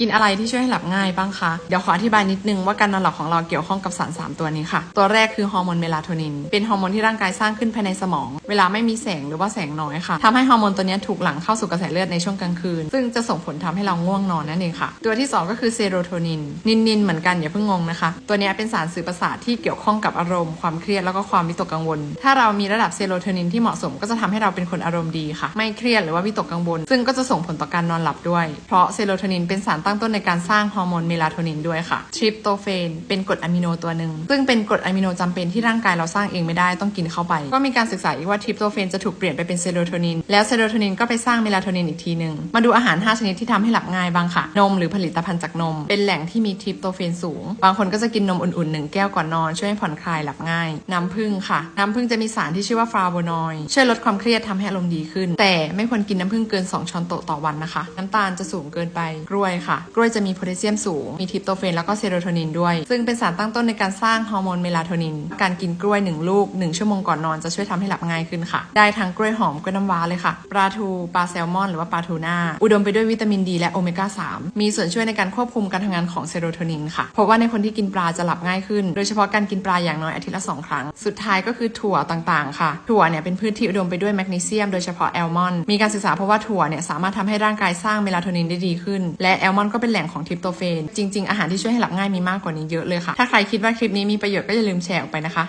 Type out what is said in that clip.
กินอะไรที่ช่วยให้หลับง่ายบ้างคะ เดี๋ยวขออธิบายนิดนึงว่าการนอนหลับของเราเกี่ยวข้องกับสาร 3 ตัวนี้ค่ะ ตัวแรกคือฮอร์โมนเมลาโทนิน เป็นฮอร์โมนที่ร่างกายสร้างขึ้นภายในสมอง เวลาไม่มีแสงหรือว่าแสงน้อยค่ะทำให้ฮอร์โมนตัวนี้ถูกหลั่งเข้าสู่กระแสเลือดในช่วงกลางคืน ซึ่งจะส่งผลทำให้เราง่วงนอนนั่นเองค่ะ ตัวที่ 2 ก็คือเซโรโทนิน นินนินเหมือนกันอย่าเพิ่งงงนะคะ ตัวนี้เป็นสารสื่อประสาทที่เกี่ยวข้องกับอารมณ์ความเครียดแล้วก็ความวิตกกังวล ถ้าเรามีระดับเซโรโทนินที่เหมาะสมก็จะทำให้เราเป็นคนอารมณ์ดีค่ะ ไม่เครียดหรือว่าวิตกกังวล ซึ่งก็จะส่งผลต่อการนอนหลับด้วย เพราะเซโรโทนินเป็นสารต้งต้นในการสร้างฮอร์โมนเมลาโทนินด้วยค่ะทริปโตเฟนเป็นกรดอะมิโนตัวหนึ่งซึ่งเป็นกรดอะมิโนจำเป็นที่ร่างกายเราสร้างเองไม่ได้ต้องกินเข้าไป ก็มีการศึกษาอีกว่าทริปโตเฟนจะถูกเปลี่ยนไปเป็นเซโรโทนินแล้วเซโรโทนินก็ไปสร้างเมลาโทนินอีกทีหนึ่งมาดูอาหาร 5 ชนิดที่ทำให้หลับง่ายบ้างค่ะ นมหรือผลิตภัณฑ์จากนม เป็นแหล่งที่มีทริปโตเฟนสูง บางคนก็จะกินนมอุ่นๆหนึ่งแก้วก่อนนอนช่วยให้ผ่อนคลายหลับง่าย น้ำผึ้งค่ะ น้ำผึ้งจะมีสารที่ชื่อว่าฟลาโวนอยด์ช่วยลดความเครียดทำให้อารมณ์ดีขึ้น แต่ไม่ควรกินน้ำผึ้งเกิน 2 ช้อนโต๊ะต่อวันนะคะ น้ำตาลจะสูงเกินไปกล้วยค่ะกล้วยจะมีโพแทสเซียมสูง มีทริปโตเฟนแล้วก็เซโรโทนินด้วย ซึ่งเป็นสารตั้งต้นในการสร้างฮอร์โมนเมลาโทนิน การกินกล้วย 1 ลูก 1 ชั่วโมงก่อนนอนจะช่วยทำให้หลับง่ายขึ้นค่ะ ได้ทั้งกล้วยหอมกล้วยน้ำว้าเลยค่ะ ปลาทูปลาแซลมอน หรือว่าปลาทูน่า อุดมไปด้วยวิตามินดีและโอเมก้า 3 มีส่วนช่วยในการควบคุมการทำงานของเซโรโทนินค่ะ เพราะว่าในคนที่กินปลาจะหลับง่ายขึ้น โดยเฉพาะการกินปลาอย่างน้อยอาทิตย์ละสองครั้ง สุดท้ายก็คือถั่วต่างๆ ค่ะ ถั่วเนี่ยเป็นพืชที่อุดมไปด้วยแมกนีเซียมโดยเฉพาะแอลมอนมีการศึกษาเพราะว่าถั่วเนี่ยสามารถทำให้ร่างกายสร้างเมลาโทนินได้ดีขึ้นและแอลมอนก็เป็นแหล่งของทริปโตเฟน จริง ๆ อาหารที่ช่วยให้หลับง่ายมีมากกว่านี้เยอะเลยค่ะ ถ้าใครคิดว่าคลิปนี้มีประโยชน์ก็อย่าลืมแชร์ออกไปนะคะ